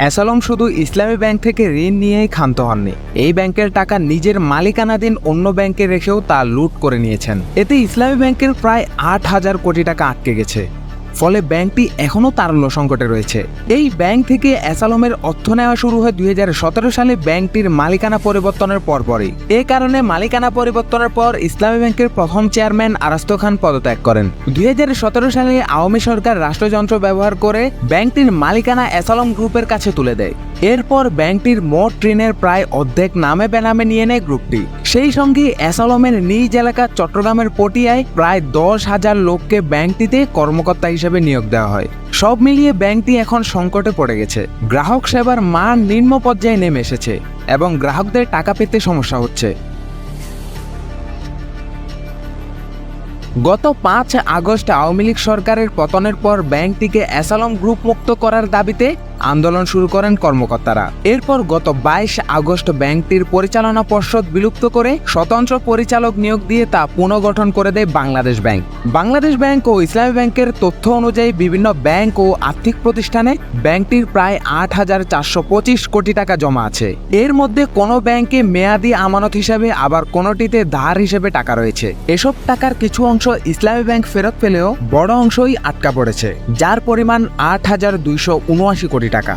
অ্যাসালম শুধু ইসলামী ব্যাংক থেকে ঋণ নিয়েই ক্ষান্ত হননি। এই ব্যাংকের টাকা নিজের মালিকানাধীন অন্য ব্যাংকে রেখেও তা লুট করে নিয়েছেন। এতে ইসলামী ব্যাংকের প্রায় আট হাজার কোটি টাকা আটকে গেছে। ফলে ব্যাংকটি এখনও তারল্য সংকটে রয়েছে। এই ব্যাংক থেকে অ্যাসালমের অর্থ নেওয়া শুরু হয় দুই সালে ব্যাংকটির মালিকানা পরিবর্তনের পরপরই। এ কারণে মালিকানা পরিবর্তনের পর ইসলামী ব্যাংকের প্রথম চেয়ারম্যান আরাস্ত খান পদত্যাগ করেন। দুই হাজার সতেরো সালে আওয়ামী সরকার রাষ্ট্রযন্ত্র ব্যবহার করে ব্যাংকটির মালিকানা অ্যাসালম গ্রুপের কাছে তুলে দেয়। এরপর ব্যাংকটির মোট ঋণের প্রায় অর্ধেক নামে বেনামে নিয়ে নেয় গ্রুপটি। সেই সঙ্গে অ্যাসালমের নিজ এলাকা চট্টগ্রামের পটিয়ায় প্রায় দশ হাজার লোককে ব্যাংকটিতে কর্মকর্তা হিসেবে নিয়োগ দেওয়া হয়। সব মিলিয়ে ব্যাংকটি এখন সংকটে পড়ে গেছে। গ্রাহক সেবার মান নিম্ন পর্যায়ে নেমে এসেছে এবং গ্রাহকদের টাকা পেতে সমস্যা হচ্ছে। গত পাঁচ আগস্ট আওয়ামী লীগ সরকারের পতনের পর ব্যাংকটিকে অ্যাসালম গ্রুপ মুক্ত করার দাবিতে আন্দোলন শুরু করেন কর্মকর্তারা। এরপর গত বাইশ আগস্ট ব্যাংকটির পরিচালনা পর্ষদ বিলুপ্ত করে স্বতন্ত্র পরিচালক নিয়োগ দিয়ে তা পুনর্গঠন করে দেয় বাংলাদেশ ব্যাংক। বাংলাদেশ ব্যাংক ও ইসলামী ব্যাংকের তথ্য অনুযায়ী বিভিন্ন ব্যাংক ও আর্থিক প্রতিষ্ঠানে ব্যাংকটির প্রায় আট হাজার চারশো পঁচিশ কোটি টাকা জমা আছে। এর মধ্যে কোনো ব্যাংকে মেয়াদি আমানত হিসাবে আবার কোনোটিতে ধার হিসেবে টাকা রয়েছে। এসব টাকার কিছু অংশ ইসলামী ব্যাংক ফেরত পেলেও বড় অংশই আটকা পড়েছে, যার পরিমাণ আট হাজার দুইশো উনআশি কোটি টাকা।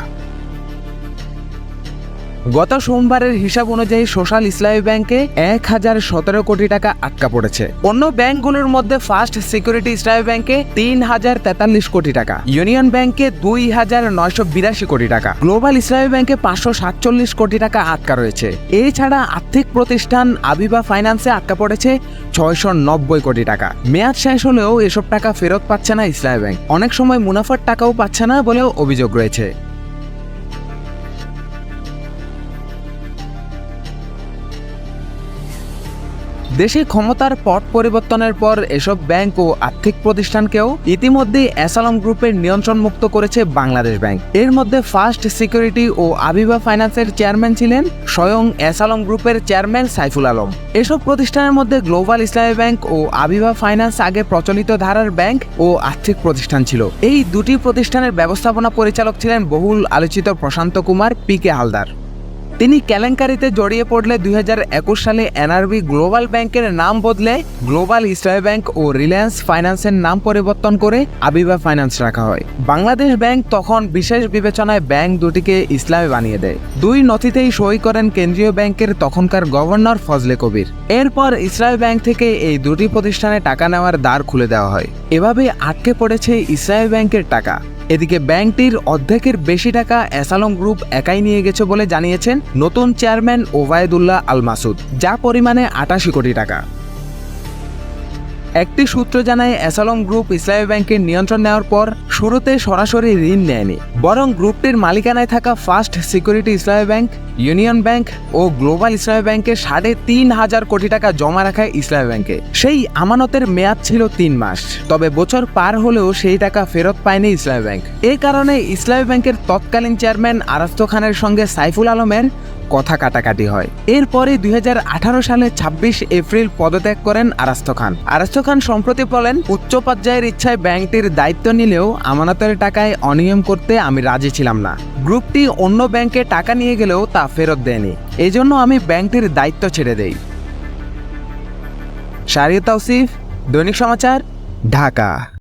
গত সোমবারের হিসাব অনুযায়ী সোশ্যাল ইসলামী ব্যাংকে এক হাজার সতেরো কোটি টাকা আটকা পড়েছে। অন্য ব্যাংকগুলোর মধ্যে ফার্স্ট সিকিউরিটি ইসলামী ব্যাংকে তিন হাজার তেতাল্লিশ কোটি টাকা, ইউনিয়ন ব্যাংকে দুই হাজার নয়শো বিরাশি কোটি টাকা, গ্লোবাল ইসলামী ব্যাংকে পাঁচশো সাতচল্লিশ কোটি টাকা আটকা রয়েছে। এছাড়া আর্থিক প্রতিষ্ঠান আবিবা ফাইন্যান্সে আটকা পড়েছে ছয়শো নব্বই কোটি টাকা। মেয়াদ শেষ হলেও এসব টাকা ফেরত পাচ্ছে না ইসলামী ব্যাংক। অনেক সময় মুনাফার টাকাও পাচ্ছে না বলেও অভিযোগ রয়েছে। দেশে ক্ষমতার পট পরিবর্তনের পর এসব ব্যাংক ও আর্থিক প্রতিষ্ঠানকেও ইতিমধ্যেই অ্যাসালম গ্রুপের নিয়ন্ত্রণ মুক্ত করেছে বাংলাদেশ ব্যাংক। এর মধ্যে ফার্স্ট সিকিউরিটি ও আবিবা ফাইন্যান্সের চেয়ারম্যান ছিলেন স্বয়ং অ্যাসালম গ্রুপের চেয়ারম্যান সাইফুল আলম। এসব প্রতিষ্ঠানের মধ্যে গ্লোবাল ইসলামী ব্যাংক ও আবিবা ফাইন্যান্স আগে প্রচলিত ধারার ব্যাংক ও আর্থিক প্রতিষ্ঠান ছিল। এই দুটি প্রতিষ্ঠানের ব্যবস্থাপনা পরিচালক ছিলেন বহুল আলোচিত প্রশান্ত কুমার, পি কে হালদার। তিনি কেলেঙ্কারিতে জড়িয়ে পড়লে দুই হাজার একুশ সালে এনআরবি গ্লোবাল ব্যাংকের নাম বদলে গ্লোবাল ইসলামী ব্যাংক ও রিলায়েন্স ফাইন্যান্সের নাম পরিবর্তন করে আবিবা ফাইন্যান্স রাখা হয়। বাংলাদেশ ব্যাংক তখন বিশেষ বিবেচনায় ব্যাংক দুটিকে ইসলামী বানিয়ে দেয়। দুই নথিতেই সই করেন কেন্দ্রীয় ব্যাংকের তখনকার গভর্নর ফজলে কবির। এরপর ইসলামী ব্যাংক থেকে এই দুটি প্রতিষ্ঠানে টাকা নেওয়ার দ্বার খুলে দেওয়া হয়। এভাবে আটকে পড়েছে ইসলামী ব্যাংকের টাকা। এদিকে ব্যাংকটির অর্ধেকের বেশি টাকা অ্যাসালম গ্রুপ একাই নিয়ে গেছে বলে জানিয়েছেন নতুন চেয়ারম্যান ওবায়দুল্লাহ আল মাসুদ, যা পরিমাণে আটাশি কোটি টাকা। একটি সূত্র জানায়, অ্যাসালম গ্রুপ ইসলামী ব্যাংকের নিয়ন্ত্রণ নেওয়ার পর শুরুতে সরাসরি ঋণ নেয়নি। বরং গ্রুপটির মালিকানায় থাকা first security Islami bank union bank ও গ্লোবাল ইসলামী ব্যাংকে সাড়ে তিন হাজার কোটি টাকা জমা রাখায় ইসলামী ব্যাংকে। সেই আমানতের মেয়াদ ছিল তিন মাস। তবে বছর পার হলেও সেই টাকা ফেরত পায়নি ইসলামী ব্যাংক। এ কারণে ইসলামী ব্যাংকের তৎকালীন চেয়ারম্যান আরাস্ত খানের সঙ্গে সাইফুল আলমের কথা কাটাকাটি হয়। এরপরে দুই হাজার আঠারো সালে ছাব্বিশ এপ্রিল পদত্যাগ করেন আরাস্ত খান। আরাস্ত খান সম্প্রতি বলেন, উচ্চ পর্যায়ের ইচ্ছায় ব্যাংকটির দায়িত্ব নিলেও আমানতের টাকায় অনিয়ম করতে আমি রাজি ছিলাম না। গ্রুপটি অন্য ব্যাংকে টাকা নিয়ে গেলেও তা ফেরত দেয়নি। এজন্য আমি ব্যাংকটির দায়িত্ব ছেড়ে দেই। শারিয়া তাওসিফ, দৈনিক সমাচার, ঢাকা।